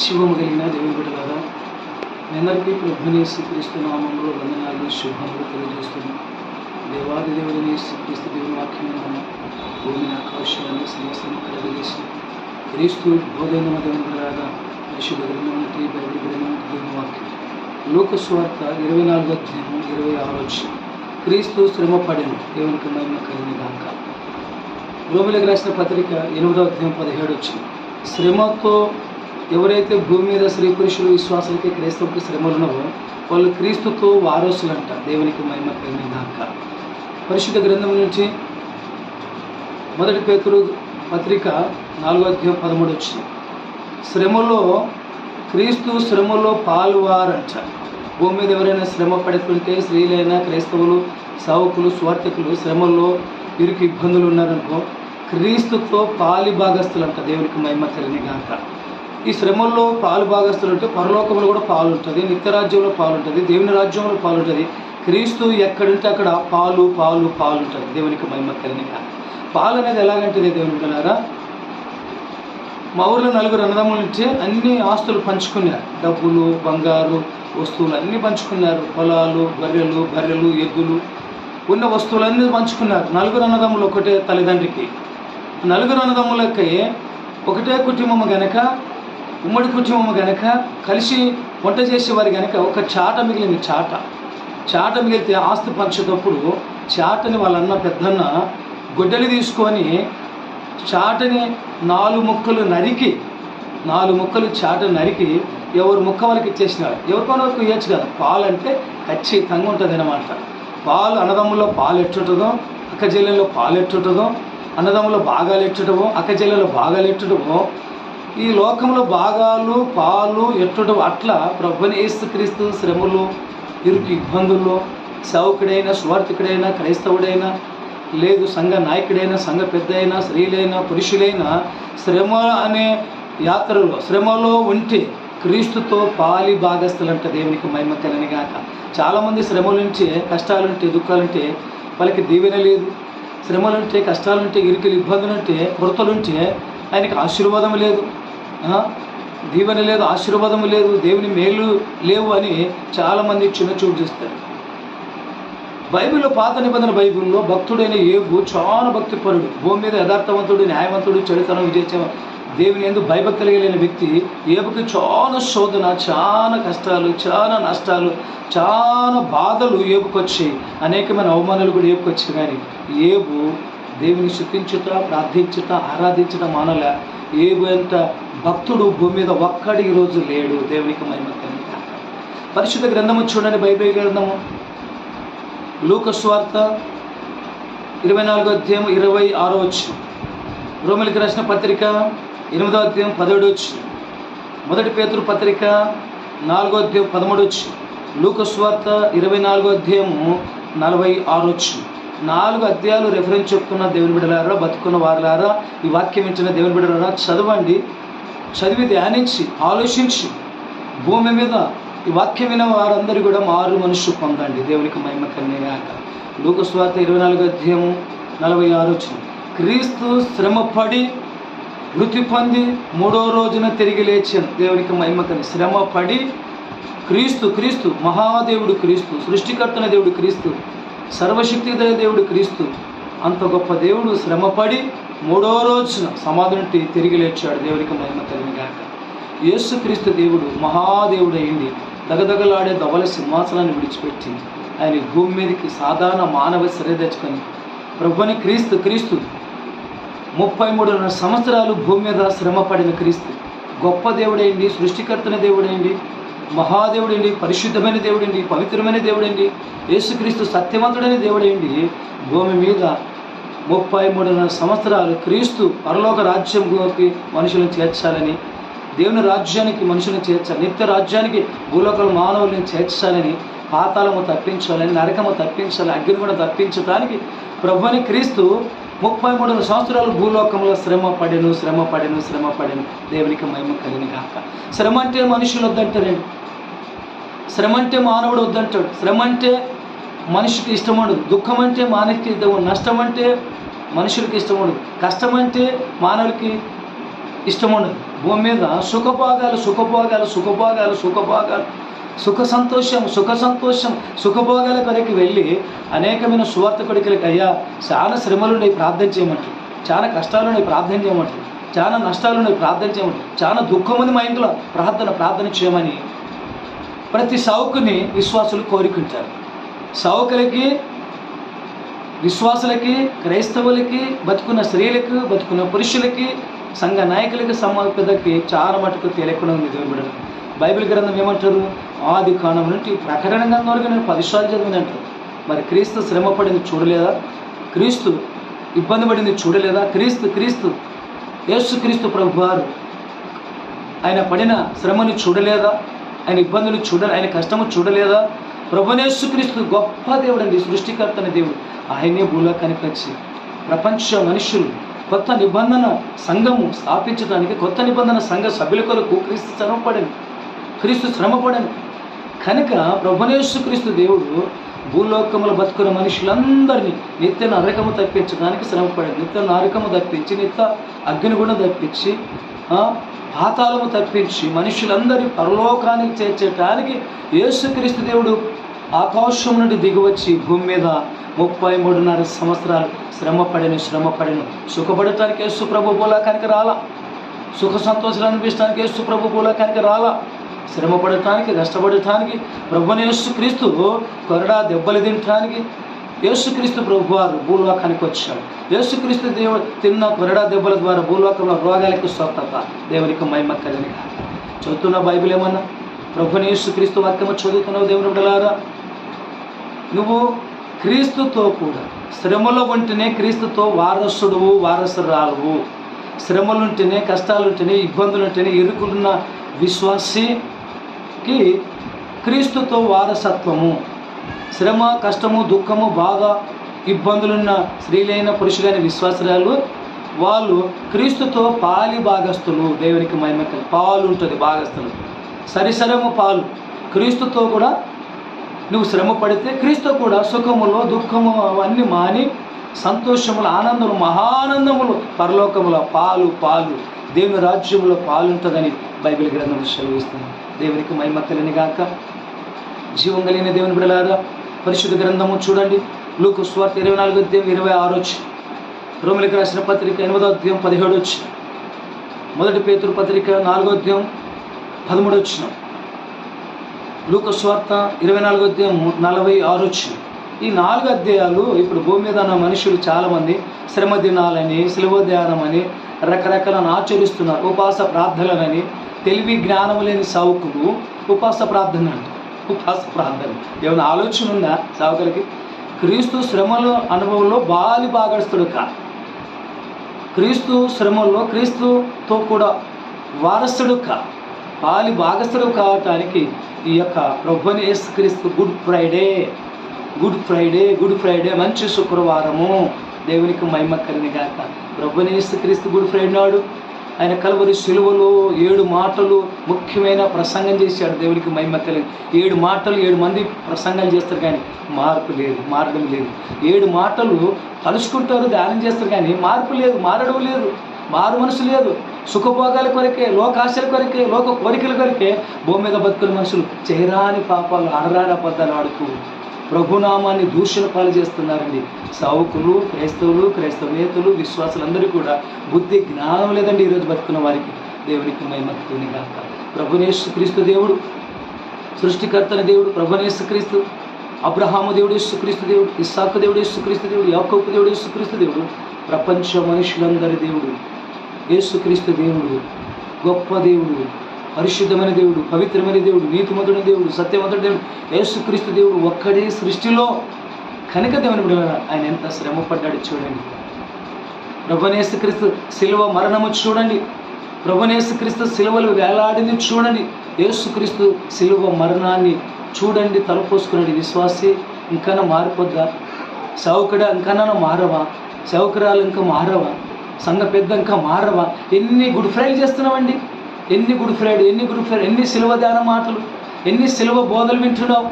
శివము కలిగిన దేవుని బిడ్డలారా మీ అందరికీ ప్రభుని శ్రీక్రీస్తు నామంలో వందనాలు శుభములు తెలియజేస్తున్నాం. దేవాది దేవుడిని శ్రీక్రీస్తు దేవుని వాక్యం భూమిని ఆకాశాన్ని సమస్తం కలగజేసి క్రీస్తు బోధైన దేవుని బిడ్డలారా పరిశుద్ధ గ్రంథం బైబిల్ గ్రంథం దేవుని వాక్యం. లోక స్వార్థ ఇరవై నాలుగో అధ్యాయం ఇరవై ఆరో క్రీస్తు శ్రమ పడెను దేవునికి మహిమ కలిగిన దాకా రోమిలకు రాసిన పత్రిక ఎనిమిదో అధ్యాయం పదిహేడు వచ్చింది శ్రమతో ఎవరైతే భూమి మీద స్త్రీ పురుషులు విశ్వాసాలకి క్రైస్తవుకి శ్రమలు వాళ్ళు క్రీస్తుతో వారసులంట. దేవునికి మహిమ కలిగిన గాక పరిశుద్ధ గ్రంథం నుంచి మొదటి పేతురు పత్రిక నాలుగో అధ్యాయం పదమూడు వచ్చింది. శ్రమలో క్రీస్తు శ్రమలో పాలువారంట. భూమి మీద ఎవరైనా శ్రమ పడుతుంటే స్త్రీలైనా క్రైస్తవులు సావకులు స్వార్థకులు శ్రమల్లో ఇరుకు ఇబ్బందులు ఉన్నారనుకో క్రీస్తుతో పాలి భాగస్తులంట దేవునికి మహిమ కలిగిన గాక ఈ శ్రమల్లో పాలు భాగస్తులు అంటే పరలోకంలో కూడా పాలు ఉంటుంది నిత్యరాజ్యంలో పాలు ఉంటుంది దేవుని రాజ్యంలో పాలు ఉంటుంది. క్రీస్తు ఎక్కడుంటే అక్కడ పాలు పాలు పాలు ఉంటుంది. దేవునికి మహిమ కలిగిన పాలు అనేది ఎలాగంటే దేవుని కలరా మా ఊర్లో నలుగురు అన్నదమ్ముల నుంచి అన్ని ఆస్తులు పంచుకున్నారు. డబ్బులు బంగారు వస్తువులు అన్నీ పంచుకున్నారు. పొలాలు బర్రెలు బర్రెలు ఎద్దులు ఉన్న వస్తువులన్నీ పంచుకున్నారు. నలుగురు అన్నదమ్ములు ఒకటే తల్లిదండ్రికి. నలుగురు అన్నదమ్ములకి ఒకటే కుటుంబం గనక ఉమ్మడి కుటుంబం గనక కలిసి వంట చేసేవారు గనక ఒక చాట మిగిలింది చాట. చాట మిగిలితే ఆస్తి పంచేటప్పుడు చాటని వాళ్ళన్న పెద్దన్న గొడ్డలి తీసుకొని చాటని నాలుగు ముక్కలు నరికి నాలుగు ముక్కలు చాట నరికి ఎవరు ముక్క వాళ్ళకి ఇచ్చేసినాడు ఎవరికైనా వరకు ఇవ్వచ్చు కదా? పాలు అంటే ఖచ్చితంగా ఉంటుంది అనమాట పాలు అన్నదమ్ముల్లో పాలు ఎట్టుంటుందో అక్క చెల్లెల్లో పాలు ఎట్టుంటుందో అన్నదమ్ములో భాగాలు ఎట్టుటమో అక్క చెల్లెల్లో భాగాలు ఎట్టుటమో ఈ లోకంలో భాగాలు పాలు ఎట్టుట అట్లా ప్రభుని క్రీస్తు శ్రమలు ఇరుకు ఇబ్బందుల్లో సేవకుడైనా స్వార్థికుడైనా క్రైస్తవుడైనా లేదు సంఘ నాయకుడైనా సంఘ పెద్ద అయినా స్త్రీలైనా పురుషులైనా శ్రమ అనే యాత్రలో శ్రమలో ఉంటే క్రీస్తుతో పాలి భాగస్థులంట దేవునికి మహిమ కలని గాక. చాలామంది శ్రమలుంటే కష్టాలుంటే దుఃఖాలుంటే వాళ్ళకి దీవెన లేదు. శ్రమలుంటే కష్టాలుంటే ఇరుకులు ఇబ్బందులుంటే కొరతలుంటే ఆయనకి ఆశీర్వాదం లేదు. దీవెన లేదు ఆశీర్వాదము లేదు దేవుని మేలు లేవు అని చాలామంది చిన్న చూపు చూస్తారు. బైబిల్లో పాత నిబంధన బైబిల్లో భక్తుడైన ఏబు చాలా భక్తిపరుడు. భూమి మీద యథార్థవంతుడు న్యాయవంతుడు చెడుతనం విజయించే దేవుని ఎందు భయభక్తి కలిగిన వ్యక్తి ఏబుకి చాలా శోధన చాలా కష్టాలు చాలా నష్టాలు చాలా బాధలు ఏబుకి అనేకమైన అవమానాలు కూడా ఏబుకి కానీ ఏబు దేవుని శుద్ధించుట ప్రార్థించుట ఆరాధించుట మానలే. ఏబు ఎంత భక్తుడు భూమి మీద ఒక్కడి ఈరోజు లేడు. దేవునికి మహిమ పరిశుద్ధ గ్రంథము చూడండి బైబిల్ గ్రంథము. లూక స్వార్త ఇరవై నాలుగో అధ్యాయం ఇరవై ఆరో వచ్చు రోమిలికి రాసిన పత్రిక ఎనిమిదో అధ్యాయం పదిహేడు వచ్చు మొదటి పేతురు పత్రిక నాలుగో అధ్యాయం పదమూడు వచ్చు లూక స్వార్త ఇరవై నాలుగో అధ్యాయము నలభై ఆరు వచ్చు నాలుగు అధ్యాయాలు రెఫరెన్స్ చెప్తున్న దేవుని బిడలారా బతుకున్న వారులారా ఈ వాక్యం ఇచ్చిన దేవుని బిడలారా చదవండి. చదివి ధ్యానించి ఆలోచించి భూమి మీద ఈ వాక్యం విన వారందరూ కూడా మారు మనుషు పొందండి. దేవునికి మహిమ కన్యగాక లోకస్వార్త ఇరవై నాలుగు అధ్యాయము నలభై ఆరు వచ్చింది. క్రీస్తు శ్రమపడి మృతి పొంది మూడో రోజున తిరిగి లేచాను. దేవునికి మహిమ కని శ్రమపడి క్రీస్తు క్రీస్తు మహాదేవుడు క్రీస్తు సృష్టికర్తన దేవుడు క్రీస్తు సర్వశక్తి దేవుడు క్రీస్తు అంత గొప్ప దేవుడు శ్రమపడి మూడో రోజున సమాధి తిరిగి లేచాడు. దేవునికి మహిమ కలిగినాక యేసుక్రీస్తు దేవుడు మహాదేవుడు అయింది దగదగలాడే ధవల సింహాసనాన్ని విడిచిపెట్టి ఆయన భూమి మీదకి సాధారణ మానవ శరీర తెచ్చుకొని ప్రభుని క్రీస్తు క్రీస్తు ముప్పై మూడున్నర సంవత్సరాలు భూమి మీద శ్రమ పడిన క్రీస్తు గొప్ప దేవుడైంది సృష్టికర్తన దేవుడైంది మహాదేవుడండి పరిశుద్ధమైన దేవుడండి పవిత్రమైన దేవుడండి యేసుక్రీస్తు సత్యవంతుడైన దేవుడైంది భూమి మీద ముప్పై మూడున్నర సంవత్సరాలు క్రీస్తు పరలోక రాజ్యంలోకి మనుషులను చేర్చాలని దేవుని రాజ్యానికి మనుషులను చేర్చాలి నిత్య రాజ్యానికి భూలోకల మానవులను చేర్చాలని పాతాళము తప్పించాలని నరకము తప్పించాలి అగ్ని కూడా తప్పించడానికి ప్రభుని క్రీస్తు ముప్పై మూడు సంవత్సరాలు భూలోకంలో శ్రమ పడెను శ్రమ పడెను శ్రమ పడెను. దేవునికి మహిమ కలిగిన కాక శ్రమ అంటే మనుషులు వద్దంటారండి. శ్రమ అంటే మానవుడు వద్దంటాడు. శ్రమ అంటే మనిషికి ఇష్టం ఉండదు దుఃఖం అంటే మానవుడికి నష్టం అంటే మనుషులకి ఇష్టం ఉండదు. కష్టం అంటే మానవుడికి ఇష్టం ఉండదు. భూమి మీద సుఖభోగాలు సుఖభోగాలు సుఖభోగాలు సుఖభోగాలు సుఖ సంతోషం సుఖ సంతోషం సుఖభోగాల కొరకు వెళ్ళి అనేకమైన సువార్త కొడుకులకి అయ్యా చాలా శ్రమలుండి ప్రార్థన చేయమంటారు. చాలా కష్టాలుండి ప్రార్థన చేయమంటారు. చాలా నష్టాలుండి ప్రార్థన చేయమంటారు. చాలా దుఃఖం ఉంది మా ఇంట్లో. ప్రార్థన ప్రార్థన చేయమని. ప్రతి సౌకుని విశ్వాసులు కోరుకుంటారు. సౌకులకి విశ్వాసులకి క్రైస్తవులకి బతుకున్న స్త్రీలకు బతుకున్న పురుషులకి సంఘ నాయకులకి సమర్పితకి చాలా మటుకు తెలియకుండా ఉంది దేవుడు బైబిల్ గ్రంథం ఏమంటారు? ఆది కాలం నుండి ప్రకటన గ్రంథం వరకు నేను పదిసార్లు చదివినట్టు మరి క్రీస్తు శ్రమ పడింది చూడలేదా? క్రీస్తు ఇబ్బంది పడింది చూడలేదా? క్రీస్తు క్రీస్తు యేసు క్రీస్తు ప్రభు వారు ఆయన పడిన శ్రమని చూడలేదా? ఆయన ఇబ్బందులు చూడ ఆయన కష్టము చూడలేదా? ప్రభునేసుక్రీస్తు గొప్ప దేవుడు అండి సృష్టికర్తన దేవుడు. ఆయనే భూలోకానికి వచ్చి ప్రపంచ మనుషులు కొత్త నిబంధన సంఘము స్థాపించడానికి కొత్త నిబంధన సంఘ సభ్యుల కొరకు క్రీస్తు శ్రమపడని క్రీస్తు శ్రమపడని. కనుక ప్రభునేసుక్రీస్తు దేవుడు భూలోకములు బతుకున్న మనుషులందరినీ నిత్య నరకము తప్పించడానికి శ్రమపడాడు. నిత్య నరకము తప్పించి నిత్య అగ్నిగుణం తప్పించి ఆ, పాతాళము తప్పించి మనుషులందరి పరలోకానికి చేర్చడానికి యేసుక్రీస్తు దేవుడు ఆకాశం నుండి దిగువచ్చి భూమి మీద ముప్పై మూడున్నర సంవత్సరాలు శ్రమ పడిన శ్రమ పడిన. సుఖపడటానికి యేసు ప్రభు రాలా. సుఖ సంతోషాలు అనిపించడానికి యేసు ప్రభు రాలా. శ్రమ పడటానికి కష్టపడటానికి ప్రభుని యేసు క్రీస్తు కొరడా దెబ్బలు తినటానికి యేసుక్రీస్తు ప్రభు వారు భూలోకానికి వచ్చాడు. యేసుక్రీస్తు దేవుడు తిన్న కొరడా దెబ్బల ద్వారా భూలోకంలో రోగాలకు స్వస్థత దేవునికి మహిమ కలిగిన చదువుతున్న బైబిల్ ఏమన్నా? ప్రభుని యేసుక్రీస్తు వాక్యము చదువుతున్నావు దేవుని బిడ్డలారా? నువ్వు క్రీస్తుతో కూడా శ్రమలో ఉంటేనే క్రీస్తుతో వారసుడువు వారసురాలువు. శ్రమలుంటేనే కష్టాలుంటేనే ఇబ్బందులుంటేనే ఇరుకులున్న విశ్వాసికి క్రీస్తుతో వారసత్వము. శ్రమ కష్టము దుఃఖము బాధ ఇబ్బందులున్న స్త్రీలైన పురుషులైన విశ్వాసరాలు వాళ్ళు క్రీస్తుతో పాలి భాగస్తులు దేవునికి మహిమ పాలు ఉంటుంది భాగస్తులు సరిసరము పాలు. క్రీస్తుతో కూడా నువ్వు శ్రమ పడితే క్రీస్తు కూడా సుఖములో దుఃఖము అవన్నీ మాని సంతోషములు ఆనందములు మహానందములు పరలోకముల పాలు పాలు దేవుని రాజ్యములో పాలుంటుందని బైబిల్ గ్రంథం సెలవిస్తుంది. దేవునికి మహిమ తెలియని గాక. జీవం కలిగిన దేవుని బిడలారా పరిశుద్ధ గ్రంథము చూడండి. లూకు స్వార్థ ఇరవై నాలుగు అధ్యాయం ఇరవై ఆరు వచ్చి రోమిలకు రాసిన పత్రిక ఎనిమిదో అధ్యాయం పదిహేడు వచ్చి మొదటి పేతురు పత్రిక నాలుగో అధ్యాయం పదమూడు వచ్చినాం లూక స్వార్థ ఇరవై నాలుగో అధ్యాయం నలభై ఆరు వచ్చిన ఈ నాలుగు అధ్యాయాలు ఇప్పుడు భూమి మీద ఉన్న మనుషులు చాలామంది శ్రమ దినాలని శిలువ ధ్యానం అని రకరకాలను ఆచరిస్తున్నారు. ఉపాస ప్రార్థనలని తెలివి జ్ఞానం లేని సావుకులు ఉపాస ప్రార్థన అంట. ఉపాస ప్రార్థన. ఏమైనా ఆలోచన ఉందా సావుకులకి? క్రీస్తు శ్రమల అనుభవంలో బాలి బాగడుస్తుడు కా క్రీస్తు శ్రమల్లో క్రీస్తుతో కూడా వారసుడు కా పాలి భాగస్థుడు కావటానికి ఈ యొక్క ప్రభుని యేసుక్రీస్తు good Friday good Friday good Friday మంచి శుక్రవారము. దేవునికి మహిమ కలిని గాక. ప్రభుని యేసుక్రీస్తు గుడ్ ఫ్రైడే నాడు ఆయన కలువరి సిలువలో ఏడు మాటలు ముఖ్యమైన ప్రసంగం చేశాడు. దేవునికి మహిమ కలిగి ఏడు మాటలు ఏడు మంది ప్రసంగాలు చేస్తారు కానీ మార్పు లేదు మారడం లేదు. ఏడు మాటలు తలుచుకుంటారు ధ్యానం చేస్తారు కానీ మార్పు లేదు మారడం లేదు మారు మనసు లేదు. సుఖభోగాల కొరకే లోకాశల కొరకే లోక కోరికల కొరకే భూమి మీద బతుకున్న మనుషులు చేయరాని పాపాలు ఆడరాని అబద్ధాలు ఆడుతూ ప్రభునామాన్ని దూషణ పాలు చేస్తున్నారండి. సావుకులు క్రైస్తవులు క్రైస్తవేతలు విశ్వాసులందరూ కూడా బుద్ధి జ్ఞానం లేదండి ఈరోజు బతుకున్న వారికి. దేవునికి మహిమత్తుని కాక ప్రభునేశ్వ క్రీస్తు దేవుడు సృష్టికర్తన దేవుడు ప్రభునేశ్వక్రీస్తు అబ్రహాము దేవుడు యేసుక్రీస్తు దేవుడు ఇస్సాకు దేవుడు యేసుక్రీస్తు దేవుడు యాకోపు దేవుడు యేసుక్రీస్తు దేవుడు ప్రపంచ మనుషులందరి దేవుడు. యేసుక్రీస్తు దేవుడు గొప్ప దేవుడు పరిశుద్ధమైన దేవుడు పవిత్రమైన దేవుడు నీతిమంతుడైన దేవుడు సత్యవంతుడు దేవుడు యేసుక్రీస్తు దేవుడు ఒక్కడే సృష్టిలో కనుక దేవుని ఆయన ఎంత శ్రమ పడ్డాడు చూడండి. ప్రభునేసుక్రీస్తు శిలువ మరణము చూడండి. ప్రభునేసుక్రీస్తు శిలువలు వేలాడింది చూడండి. యేసుక్రీస్తు శిలువ మరణాన్ని చూడండి తలపోసుకున్నాడు విశ్వాసి. ఇంకన్నా మారిపోద్దా? సౌకుడా ఇంకన్నా మారవా? సౌకరాలు ఇంకా మారవా? సంఘ పెద్ద ఇంకా మారవా. ఎన్ని గుడ్ ఫ్రైలు చేస్తున్నామండి ఎన్ని గుడ్ ఫ్రైడ్ ఎన్ని గుడ్ ఫ్రైడ్ ఎన్ని సిలువ ధ్యాన మాటలు ఎన్ని సిలువ బోధలు వింటున్నావు?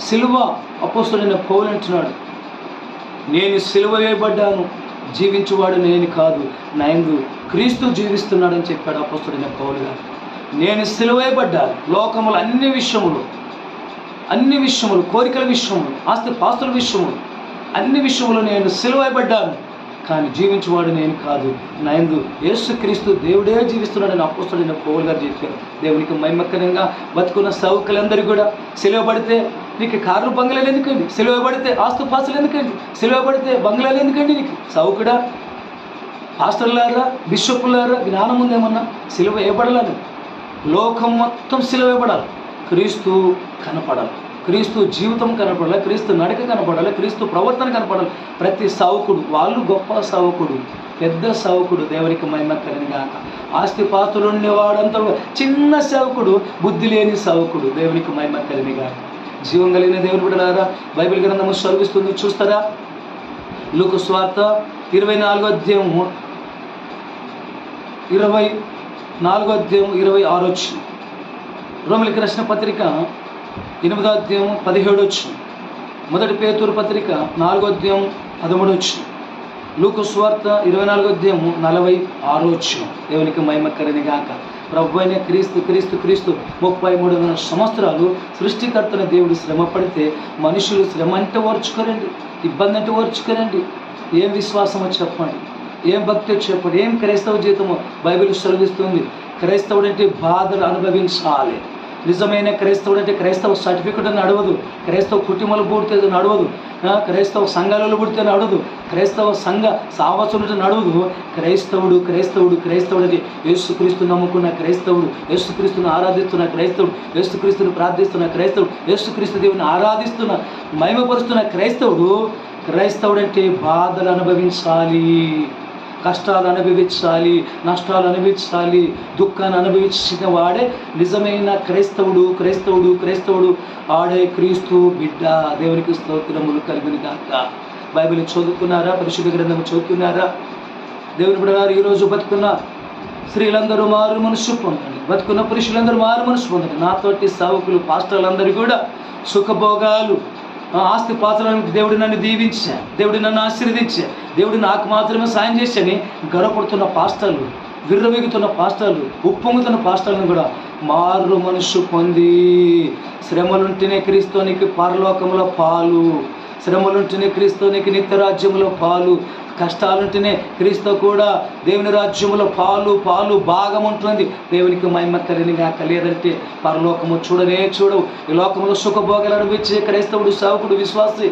సిలువ అపోస్తుడైన పౌలు అంటున్నాడు నేను సిలువ వేయబడ్డాను జీవించువాడు నేను కాదు నయందు క్రీస్తు జీవిస్తున్నాడని చెప్పాడు అపోస్తుడైన పౌలు గారు. నేను సిలువైబడ్డాను లోకములు అన్ని విషయములు అన్ని విషయములు కోరికల విషయములు ఆస్తి పాస్తుల విషయములు అన్ని విషయములు నేను సిలువైబడ్డాను కానీ జీవించువాడు నేను కాదు. నాయందు యేసుక్రీస్తు దేవుడే జీవిస్తున్నాడని అపోస్తుడైన పౌలు గారు చెప్పారు దేవునికి మైమక్కరంగా బతుకున్న సౌకులందరూ కూడా సెలవు పడితే నీకు కార్లు బంగ్లాలు ఎందుకండి? సెలవు పడితే ఆస్తు పాస్తులు ఎందుకండి? సెలవు పడితే బంగ్లాలు ఎందుకండి నీకు? సౌకుడా పాస్టర్లారా బిషప్పులారా జ్ఞానం ఉందేమన్నా సిలువ వేయబడాలని లోకం మొత్తం సిలువ వేయబడాలి. క్రీస్తు కనపడాలి. క్రీస్తు జీవితం కనపడాలి క్రీస్తు నడక కనపడాలి క్రీస్తు ప్రవర్తన కనపడాలి. ప్రతి సావుకుడు వాళ్ళు గొప్ప సావుకుడు పెద్ద సావుకుడు దేవునికి మహిమ కలిగాక ఆస్తి పాత్రలు ఉండేవాడంతా చిన్న సేవకుడు బుద్ధి లేని సావుకుడు దేవునికి మహిమ కలిగాక జీవం కలిగిన దేవుని బిడ్డలారా బైబిల్ గ్రంథము చదివిస్తుంది చూస్తారా? లుకు స్వార్థ ఇరవై నాలుగో అధ్యాయము ఇరవై నాలుగో అధ్యాయం ఇరవై ఆరు రోమిలికి రచన పత్రిక ఎనిమిదో అధ్యాయం పదిహేడు వచ్చి మొదటి పేతూరు పత్రిక నాలుగో అధ్యాయం పదమూడు వచ్చు లూకు స్వార్త ఇరవై నాలుగో అధ్యాయము నలభై ఆరో వచ్చు దేవునికి మహిమకరని గాక. ప్రభు అయిన క్రీస్తు క్రీస్తు క్రీస్తు ముప్పై మూడు వందల సంవత్సరాలు సృష్టికర్తన దేవుడు శ్రమ పడితే మనుషులు శ్రమ అంటే ఓర్చుకోరండి ఇబ్బంది అంటే ఓర్చుకోరండి. ఏం విశ్వాసమో చెప్పండి ఏం భక్తి చెప్పండి ఏం క్రైస్తవ జీవితమో బైబిల్ సెలవిస్తుంది. క్రైస్తవుడంటే బాధలు అనుభవించాలి. నిజమైన క్రైస్తవుడు అంటే క్రైస్తవ సర్టిఫికెట్ అని నడవదు. క్రైస్తవ కుటుంబాలు పుడితే నడవదు. క్రైస్తవ సంఘాలలో పుడితే నడవదు. క్రైస్తవ సంఘ సావసులు నడవదు. క్రైస్తవుడు క్రైస్తవుడు క్రైస్తవుడు అంటే యేసుక్రీస్తు నమ్ముకున్న క్రైస్తవుడు యేసుక్రీస్తుని ఆరాధిస్తున్న క్రైస్తవుడు యేసుక్రీస్తుని ప్రార్థిస్తున్న క్రైస్తవుడు యేసుక్రీస్తు దేవుని ఆరాధిస్తున్న మహిమపరుస్తున్న క్రైస్తవుడు క్రైస్తవుడు అంటే బాధలు అనుభవించాలి. కష్టాలు అనుభవించాలి నష్టాలు అనుభవించాలి దుఃఖాన్ని అనుభవించిన వాడే నిజమైన క్రైస్తవుడు క్రైస్తవుడు క్రైస్తవుడు. ఆడే క్రీస్తు బిడ్డ. దేవునికి స్తోత్రములు కలిగిన కాక బైబిల్ చదువుకున్నారా? పరిశుద్ధ గ్రంథం చదువుకున్నారా? దేవుని బిడ్డగారు ఈరోజు బతుకున్న స్త్రీలందరూ మారు మనసు పొందండి. బతుకున్న పురుషులందరూ మారు మనసు పొందండి. నాతోటి సావుకులు పాస్టర్లందరూ కూడా సుఖభోగాలు ఆస్తి పాత్రలను దేవుడు నన్ను దీవించా. దేవుడు నన్ను ఆశీర్వదించా. దేవుడు నాకు మాత్రమే సాయం చేసి గర్వపడుతున్న పాస్టర్లు విర్రవీగుతున్న పాస్టర్లు ఉప్పొంగుతున్న పాస్టర్లను కూడా మారు మనసు పొంది. శ్రమలుంటేనే క్రీస్తునికి పరలోకంలో పాలు. శ్రమలుంటేనే క్రీస్తునికి నిత్య రాజ్యంలో పాలు. కష్టాలుంటేనే క్రీస్తు కూడా దేవుని రాజ్యంలో పాలు పాలు భాగం ఉంటుంది దేవునికి మహిమ కలిగినగా లేదంటే పరలోకము చూడనే చూడవు. ఈ లోకంలో సుఖభోగాలు అనుభవించే క్రైస్తవుడు సేవకుడు విశ్వాసి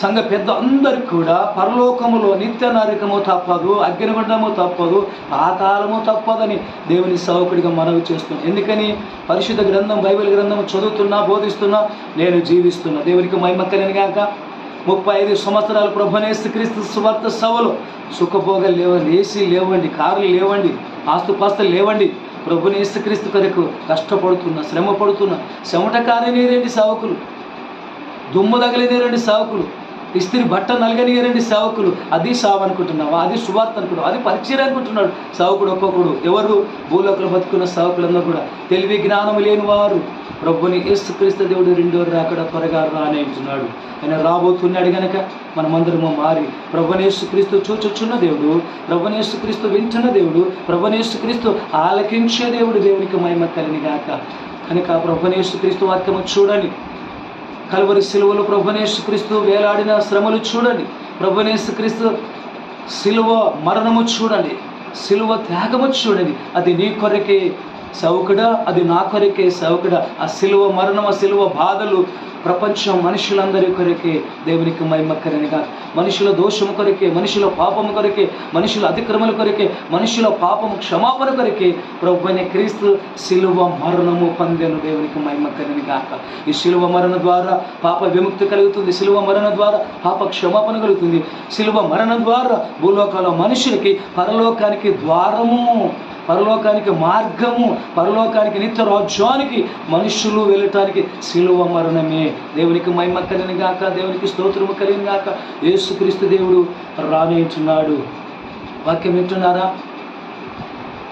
సంఘ పెద్ద అందరికి కూడా పరలోకములో నిత్య నరకము తప్పదు అగ్నిగుండము తప్పదు పాతాళము తప్పదని దేవుని సౌకుడిగా మనవి చేస్తుంది ఎందుకని? పరిశుద్ధ గ్రంథం బైబిల్ గ్రంథం చదువుతున్నా బోధిస్తున్నా నేను జీవిస్తున్నా. దేవునికి మహిమ కాక ముప్పై ఐదు సంవత్సరాలు ప్రభునేస్తు క్రీస్తు సువార్త సభలో సుఖభోగాలు లేవండి ఏసీ లేవండి కార్లు లేవండి ఆస్తుపాస్తులు లేవండి. ప్రభునేస్తు క్రీస్తు కొరకు కష్టపడుతున్నా శ్రమ పడుతున్నా చెమట రెండు సావకులు దుమ్ము తగలినేరండి సావకులు ఇస్త్రీ బట్ట నలగనియరండి సేవకులు. అది సావు అనుకుంటున్నావా అది సువార్త అనుకుంటున్నావు? అది పరిచయం అనుకుంటున్నాడు సేవకుడు ఒక్కొక్కడు. ఎవరు? భూలోకలు బతుకున్న సేవకులందరూ కూడా. తెలివి జ్ఞానం లేని వారు ప్రభుని యేసుక్రీస్తు దేవుడు రెండో రాకడ త్వరగా రానేంటున్నాడు ఆయన రాబోతున్నాడు గనక మనమందరము మారి ప్రభునేసుక్రీస్తు చూచుచున్న దేవుడు ప్రభునేసుక్రీస్తు వింటున్న దేవుడు ప్రభునేసుక్రీస్తు ఆలకించే దేవుడు దేవునికి మహిమ కలిని గాక. కనుక ప్రభునేసుక్రీస్తు వాక్యము చూడండి. కలువరి సిలువలో ప్రభునేసుక్రీస్తు వేలాడిన శ్రమలు చూడండి. ప్రభునేసుక్రీస్తు సిలువ మరణము చూడండి. సిలువ త్యాగము చూడండి. అది నీ కొరకే సౌకుడా అది నా కొరకే సౌకుడా. ఆ సిలువ మరణం ఆ సిలువ బాధలు ప్రపంచం మనుషులందరి కొరకే దేవునికి మహిమకరనిగా మనుషుల దోషము కొరకే మనుషుల పాపము కొరకే మనుషుల అతిక్రమల కొరకే మనుషుల పాపము క్షమాపణ కొరకే ప్రభు క్రీస్తు శిలువ మరణము పొందెను దేవునికి మహిమ కరినిగాక ఈ శిలువ మరణ ద్వారా పాప విముక్తి కలుగుతుంది. శిలువ మరణ ద్వారా పాప క్షమాపణ కలుగుతుంది. శిలువ మరణం ద్వారా భూలోకాల మనుషులకి పరలోకానికి ద్వారము పరలోకానికి మార్గము పరలోకానికి నిత్య రాజ్యానికి మనుషులు వెళ్ళటానికి సిలువ మరణమే. దేవునికి మహిమ కలిగిన గాక దేవునికి స్తోత్రము కలిగిన గాక యేసుక్రీస్తు దేవుడు రానేంటున్నాడు వాక్యం వింటున్నారా?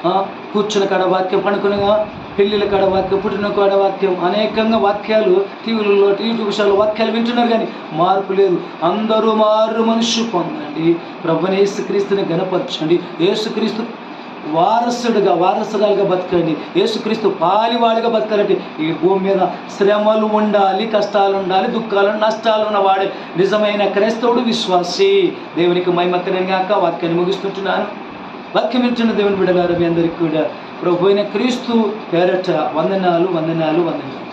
ఆ, కూర్చుని కాడ వాక్యం పండుకునిగా పెళ్ళిళ్ళ కాడ వాక్యం పుట్టిన కాడ వాక్యం అనేకంగా వాక్యాలు టీవీలలో యూట్యూబ్ షోలో వాక్యాలు వింటున్నారు కానీ మార్పు లేదు. అందరూ మారు మనుషు పొందండి. ప్రభుని యేసుక్రీస్తుని గణపరచండి. యేసుక్రీస్తు వారసుడుగా వారసురాలుగా బతకండి. యేసుక్రీస్తు పాలివాడిగా బతకాలంటే ఈ భూమి మీద శ్రమలు ఉండాలి కష్టాలు ఉండాలి దుఃఖాలు నష్టాలు ఉన్నవాడే. నిజమైన క్రైస్తవుడు విశ్వాసి. దేవునికి మైమక్కనే గాక వాక్యాన్ని ముగిస్తుంటున్నాను. వాక్యం ఇచ్చిన దేవుని బిడగారు మీ అందరికీ కూడా. ప్రభు అయిన క్రీస్తు పేరట వందనాలు వందనాలు వందనాలు.